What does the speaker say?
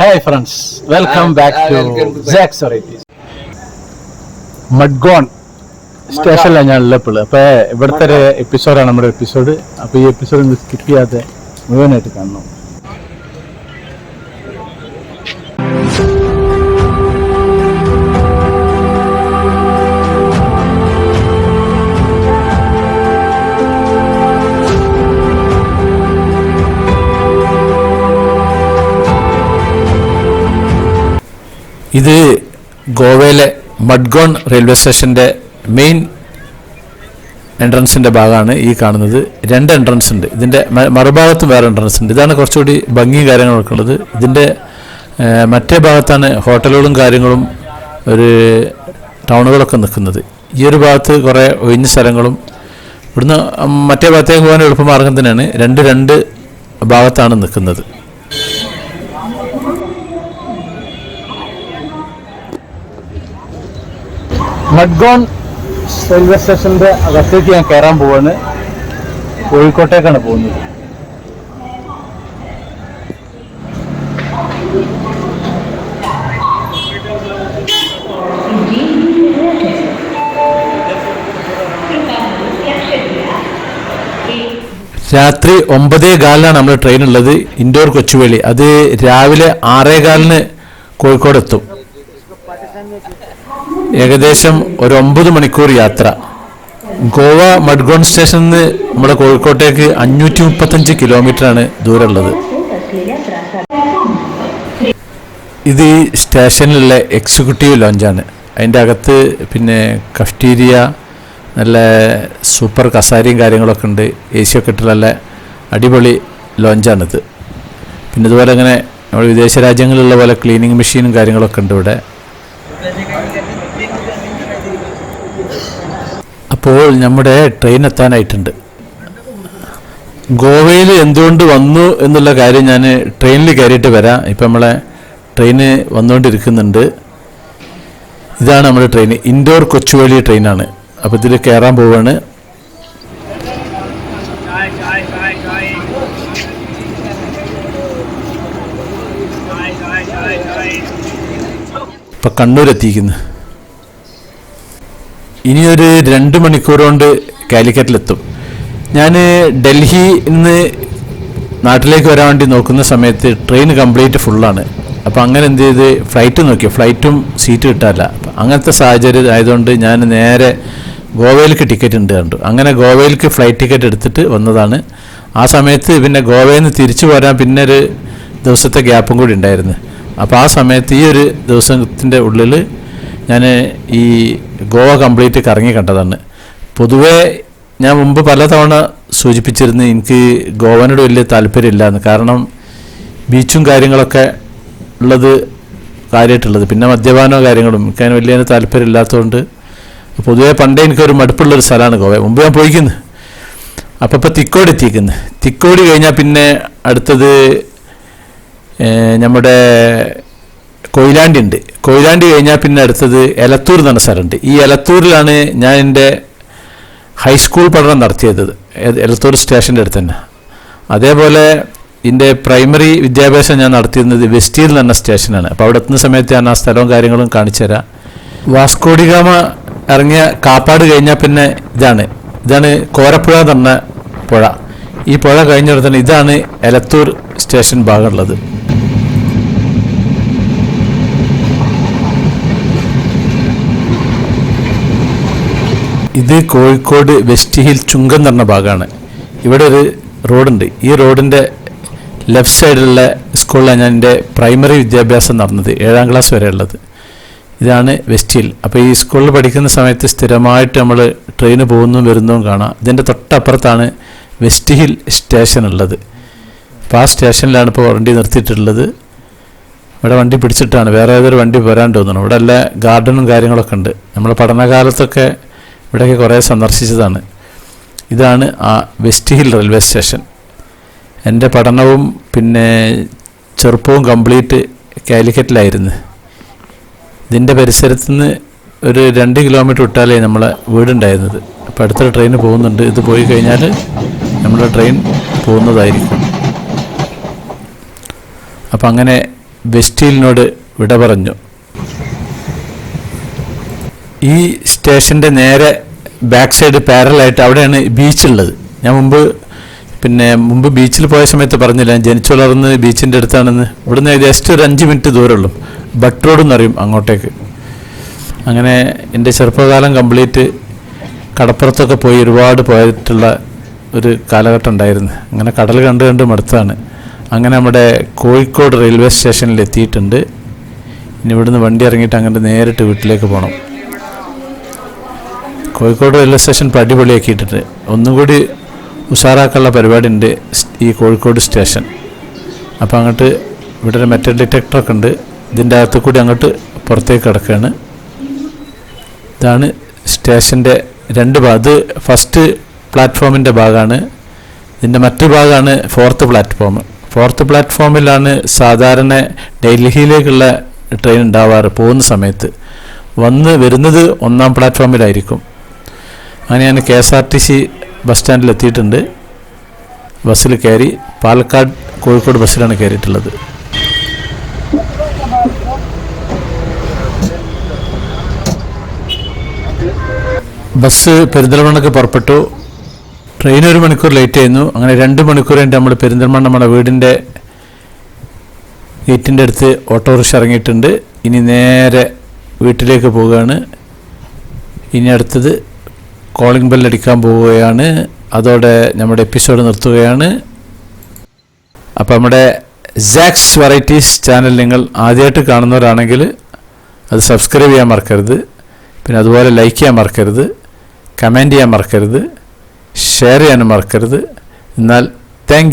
Hi friends welcome back to sax varieties Madgaon സ്റ്റേഷനിലാണ് ഞാൻ ഉള്ളപ്പോൾ അപ്പോൾ ഇവിടുത്തെ ഒരു എപ്പിസോഡാണ് നമ്മുടെ എപ്പിസോഡ് അപ്പോൾ ഈ എപ്പിസോഡ് സ്കിപ്പ് ചെയ്യാതെ മുഴുവനായിട്ട് കാണണം. ഇത് ഗോവയിലെ മഡ്ഗോൺ റെയിൽവേ സ്റ്റേഷന്റെ മെയിൻ എൻട്രൻസിന്റെ ഭാഗമാണ് ഈ കാണുന്നത്. രണ്ട് എൻട്രൻസ് ഉണ്ട്. ഇതിന്റെ മറുഭാഗത്തും വേറെ എൻട്രൻസ് ഉണ്ട്. ഇതാണ് കുറച്ചുകൂടി ഭംഗിയും കാര്യങ്ങളൊക്കെ ഉള്ളത്. ഇതിന്റെ മറ്റേ ഭാഗത്താണ് ഹോട്ടലുകളും കാര്യങ്ങളും ഒരു ടൗണുകളൊക്കെ നിൽക്കുന്നത്. ഈ ഒരു ഭാഗത്ത് കുറേ ഒഴിഞ്ഞ സ്ഥലങ്ങളും ഇവിടുന്ന് മറ്റേ ഭാഗത്തേക്ക് പോകാൻ എളുപ്പമാർഗം തന്നെയാണ്. രണ്ട് രണ്ട് ഭാഗത്താണ് നിൽക്കുന്നത്. മഡ്ഗോൺ റെയിൽവേ സ്റ്റേഷന്റെ അകത്തേക്ക് ഞാൻ കയറാൻ പോവാണ്. കോഴിക്കോട്ടേക്കാണ് പോകുന്നത്. രാത്രി ഒമ്പതേ കാലിനാണ് നമ്മൾ ട്രെയിൻ ഉള്ളത്. ഇൻഡോർ കൊച്ചുവേളി. അത് രാവിലെ ആറേ കാലിന് കോഴിക്കോട് എത്തും ഏകദേശം ഒരു ഒമ്പത് മണിക്കൂർ യാത്ര. ഗോവ മഡ്ഗോൺ സ്റ്റേഷനിൽ നിന്ന് നമ്മുടെ കോഴിക്കോട്ടേക്ക് അഞ്ഞൂറ്റി മുപ്പത്തഞ്ച് കിലോമീറ്ററാണ് ദൂരമുള്ളത്. ഇത് ഈ സ്റ്റേഷനിലുള്ള എക്സിക്യൂട്ടീവ് ലോഞ്ചാണ്. അതിന്റെ അകത്ത് പിന്നെ കഫ്റ്റീരിയ നല്ല സൂപ്പർ കസാരയും കാര്യങ്ങളൊക്കെ ഉണ്ട്. എ സി ഒക്കെ ഇട്ടുള്ള അടിപൊളി ലോഞ്ചാണിത്. പിന്നെ ഇതുപോലെ ഇങ്ങനെ നമ്മൾ വിദേശ രാജ്യങ്ങളിലുള്ള പോലെ ക്ലീനിങ് മെഷീനും കാര്യങ്ങളൊക്കെ ഉണ്ട് ഇവിടെ. അപ്പോൾ നമ്മുടെ ട്രെയിൻ എത്താനായിട്ടുണ്ട്. ഗോവയിൽ എന്തുകൊണ്ട് വന്നു എന്നുള്ള കാര്യം ഞാൻ ട്രെയിനിൽ കയറിയിട്ട് വരാം. ഇപ്പം നമ്മളെ ട്രെയിന് വന്നുകൊണ്ടിരിക്കുന്നുണ്ട്. ഇതാണ് നമ്മുടെ ട്രെയിൻ ഇൻഡോർ കൊച്ചുവേളി ട്രെയിനാണ് അപ്പോൾ ഇതിൽ കയറാൻ പോവാണ്. ഇപ്പം കണ്ണൂർ എത്തിക്കുന്നു ഇനിയൊരു രണ്ട് മണിക്കൂർ കൊണ്ട് കാലിക്കറ്റിലെത്തും. ഞാൻ ഡൽഹി നിന്ന് നാട്ടിലേക്ക് വരാൻ വേണ്ടി നോക്കുന്ന സമയത്ത് ട്രെയിൻ കംപ്ലീറ്റ് ഫുള്ളാണ്. അപ്പോൾ അങ്ങനെ എന്ത് ചെയ്ത് ഫ്ലൈറ്റ് നോക്കി ഫ്ലൈറ്റും സീറ്റ് കിട്ടാറില്ല അങ്ങനത്തെ സാഹചര്യം ആയതുകൊണ്ട് ഞാൻ നേരെ ഗോവയിലേക്ക് ടിക്കറ്റ് ഉണ്ട് കണ്ടു. അങ്ങനെ ഗോവയിലേക്ക് ഫ്ലൈറ്റ് ടിക്കറ്റ് എടുത്തിട്ട് വന്നതാണ്. ആ സമയത്ത് പിന്നെ ഗോവയിൽ നിന്ന് തിരിച്ചു പോരാൻ പിന്നെ ഒരു ദിവസത്തെ ഗ്യാപ്പും കൂടി ഉണ്ടായിരുന്നു. അപ്പോൾ ആ സമയത്ത് ഈ ഒരു ദിവസത്തിന്റെ ഉള്ളിൽ ഞാൻ ഈ ഗോവ കംപ്ലീറ്റ് കറങ്ങി കണ്ടതാണ്. പൊതുവേ ഞാൻ മുമ്പ് പലതവണ സൂചിപ്പിച്ചിരുന്നു എനിക്ക് ഗോവനോട് വലിയ താല്പര്യമില്ല എന്ന് കാരണം ബീച്ചും കാര്യങ്ങളൊക്കെ ഉള്ളത് കാര്യമായിട്ടുള്ളത് പിന്നെ മദ്യപാനോ കാര്യങ്ങളും എനിക്ക് അതിന് വലിയ താല്പര്യമില്ലാത്തതുകൊണ്ട് പൊതുവേ പണ്ടേ എനിക്കൊരു മടുപ്പുള്ളൊരു സ്ഥലമാണ് ഗോവ. മുമ്പ് ഞാൻ പോയിക്കുന്നു. അപ്പോൾ ഇപ്പോൾ തിക്കോടി എത്തിക്കുന്നു തിക്കോടി കഴിഞ്ഞാൽ പിന്നെ അടുത്തത് നമ്മുടെ കൊയിലാണ്ടി ഉണ്ട് കൊയിലാണ്ടി കഴിഞ്ഞാൽ പിന്നെ അടുത്തത് എലത്തൂർ എന്ന് സ്ഥലമുണ്ട്. ഈ എലത്തൂരിലാണ് ഞാൻ എന്റെ ഹൈസ്കൂൾ പഠനം നടത്തിയത്. എലത്തൂർ സ്റ്റേഷന്റെ അടുത്ത് തന്നെ. അതേപോലെ എന്റെ പ്രൈമറി വിദ്യാഭ്യാസം ഞാൻ നടത്തിയിരുന്നത് വെസ്റ്റീൽ എന്ന് പറഞ്ഞ സ്റ്റേഷനാണ്. അപ്പോൾ അവിടെ എത്തുന്ന സമയത്ത് ഞാൻ ആ സ്ഥലവും കാര്യങ്ങളും കാണിച്ചു തരാം. വാസ്കോഡിഗാമ ഇറങ്ങിയ കാപ്പാട് കഴിഞ്ഞാൽ പിന്നെ ഇതാണ്. ഇതാണ് കോരപ്പുഴ എന്ന് പുഴ. ഈ പുഴ കഴിഞ്ഞ തന്നെ ഇതാണ് എലത്തൂർ സ്റ്റേഷൻ ഭാഗമുള്ളത് ഇത് കോഴിക്കോട് വെസ്റ്റ് ഹിൽ ചുങ്കം എന്ന് പറഞ്ഞ ഭാഗമാണ്. ഇവിടെ ഒരു റോഡുണ്ട്. ഈ റോഡിന്റെ ലെഫ്റ്റ് സൈഡിലുള്ള സ്കൂളിലാണ് ഞാൻ എന്റെ പ്രൈമറി വിദ്യാഭ്യാസം നടന്നത് ഏഴാം ക്ലാസ് വരെ ഉള്ളത് ഇതാണ് വെസ്റ്റ് ഹിൽ. അപ്പോൾ ഈ സ്കൂളിൽ പഠിക്കുന്ന സമയത്ത് സ്ഥിരമായിട്ട് നമ്മൾ ട്രെയിന് പോകുന്നതും വരുന്നതും കാണാം. ഇതിന്റെ തൊട്ടപ്പുറത്താണ് വെസ്റ്റ് ഹിൽ സ്റ്റേഷൻ ഉള്ളത്. അപ്പോൾ ആ സ്റ്റേഷനിലാണ് ഇപ്പോൾ വണ്ടി നിർത്തിയിട്ടുള്ളത്. ഇവിടെ വണ്ടി പിടിച്ചിട്ടാണ്. വേറെ ഏതൊരു വണ്ടി വരാൻ തോന്നുന്നു. ഇവിടെ എല്ലാ ഗാർഡനും കാര്യങ്ങളൊക്കെ ഉണ്ട്. നമ്മൾ പഠനകാലത്തൊക്കെ ഇവിടെയൊക്കെ കുറേ സന്ദർശിച്ചതാണ്. ഇതാണ് ആ വെസ്റ്റ് ഹിൽ റെയിൽവേ സ്റ്റേഷൻ എന്റെ പഠനവും പിന്നെ ചെറുപ്പവും കംപ്ലീറ്റ് കാലിക്കറ്റിലായിരുന്നു. ഇതിന്റെ പരിസരത്ത് നിന്ന് ഒരു രണ്ട് കിലോമീറ്റർ വിട്ടാലേ നമ്മളെ വീടുണ്ടായിരുന്നത്. അപ്പോൾ അടുത്തൊരു ട്രെയിൻ പോകുന്നുണ്ട്. ഇത് പോയി കഴിഞ്ഞാൽ നമ്മുടെ ട്രെയിൻ പോകുന്നതായിരിക്കും. അപ്പം അങ്ങനെ വെസ്റ്റീലിനോട് വിട പറഞ്ഞു. ഈ സ്റ്റേഷന്റെ നേരെ ബാക്ക് സൈഡ് പാരലായിട്ട് അവിടെയാണ് ബീച്ചുള്ളത് ഞാൻ മുമ്പ് പിന്നെ മുമ്പ് ബീച്ചിൽ പോയ സമയത്ത് പറഞ്ഞില്ല ജനിച്ചു വളർന്ന് ബീച്ചിന്റെ അടുത്താണെന്ന്. ഇവിടുന്ന് ജസ്റ്റ് ഒരു അഞ്ച് മിനിറ്റ് ദൂരമുള്ളൂ. ബട്ട് റോഡ് എന്നറിയും അങ്ങോട്ടേക്ക്. അങ്ങനെ എന്റെ ചെറുപ്പകാലം കംപ്ലീറ്റ് കടപ്പുറത്തൊക്കെ പോയി ഒരുപാട് പോയിട്ടുള്ള ഒരു കാലഘട്ടം ഉണ്ടായിരുന്നു. അങ്ങനെ കടൽ കണ്ട് കണ്ട് മടുത്താണ് അങ്ങനെ നമ്മുടെ കോഴിക്കോട് റെയിൽവേ സ്റ്റേഷനിൽ എത്തിയിട്ടുണ്ട്. ഇനി ഇവിടുന്ന് വണ്ടി ഇറങ്ങിയിട്ട് അങ്ങോട്ട് നേരിട്ട് വീട്ടിലേക്ക് പോകണം കോഴിക്കോട് റെയിൽവേ സ്റ്റേഷൻ ഇപ്പോൾ അടിപൊളിയാക്കിയിട്ടുണ്ട് ഒന്നും കൂടി ഉഷാറാക്കാനുള്ള പരിപാടി ഉണ്ട് ഈ കോഴിക്കോട് സ്റ്റേഷൻ അപ്പോൾ അങ്ങോട്ട് ഇവിടെ ഒരു മെറ്റൽ ഡിറ്റക്ടറൊക്കെ ഉണ്ട്. ഇതിന്റെ അകത്ത് കൂടി അങ്ങോട്ട് പുറത്തേക്ക് കിടക്കുകയാണ് ഇതാണ് സ്റ്റേഷന്റെ രണ്ട് ഭാഗം. അത് ഫസ്റ്റ് പ്ലാറ്റ്ഫോമിന്റെ ഭാഗമാണ്. ഇതിന്റെ മറ്റു ഭാഗമാണ് ഫോർത്ത് പ്ലാറ്റ്ഫോം ഫോർത്ത് പ്ലാറ്റ്ഫോമിലാണ് സാധാരണ ഡൽഹിയിലേക്കുള്ള ട്രെയിൻ ഉണ്ടാവാറ് പോകുന്ന സമയത്ത്. വന്ന് വരുന്നത് ഒന്നാം പ്ലാറ്റ്ഫോമിലായിരിക്കും അങ്ങനെ ഞാൻ K S R T C bus സ്റ്റാൻഡിൽ എത്തിയിട്ടുണ്ട്. ബസ്സിൽ കയറി പാലക്കാട് കോഴിക്കോട് ബസ്സിലാണ് കയറിയിട്ടുള്ളത്. ബസ് പെരിന്തൽമണ്ണക്ക് പുറപ്പെട്ടു. ട്രെയിൻ ഒരു മണിക്കൂർ ലേറ്റ് ആയിരുന്നു. അങ്ങനെ രണ്ട് മണിക്കൂർ കഴിഞ്ഞിട്ട് നമ്മൾ പെരിന്തൽമണ്ണ നമ്മുടെ വീടിന്റെ ഗേറ്റിന്റെ അടുത്ത് ഓട്ടോറിക്ഷ ഇറങ്ങിയിട്ടുണ്ട്. ഇനി നേരെ വീട്ടിലേക്ക് പോവുകയാണ്. ഇനി അടുത്തത് കോളിംഗ് ബെല്ലടിക്കാൻ പോവുകയാണ്. അതോടെ നമ്മുടെ എപ്പിസോഡ് നിർത്തുകയാണ്. അപ്പോൾ നമ്മുടെ ജാക്സ് വെറൈറ്റീസ് ചാനൽ നിങ്ങൾ ആദ്യമായിട്ട് കാണുന്നവരാണെങ്കിൽ അത് സബ്സ്ക്രൈബ് ചെയ്യാൻ മറക്കരുത്. പിന്നെ അതുപോലെ ലൈക്ക് ചെയ്യാൻ മറക്കരുത്. കമന്റ് ചെയ്യാൻ മറക്കരുത്. ഷെയർ ചെയ്യാനും മറക്കരുത്. എന്നാൽ താങ്ക്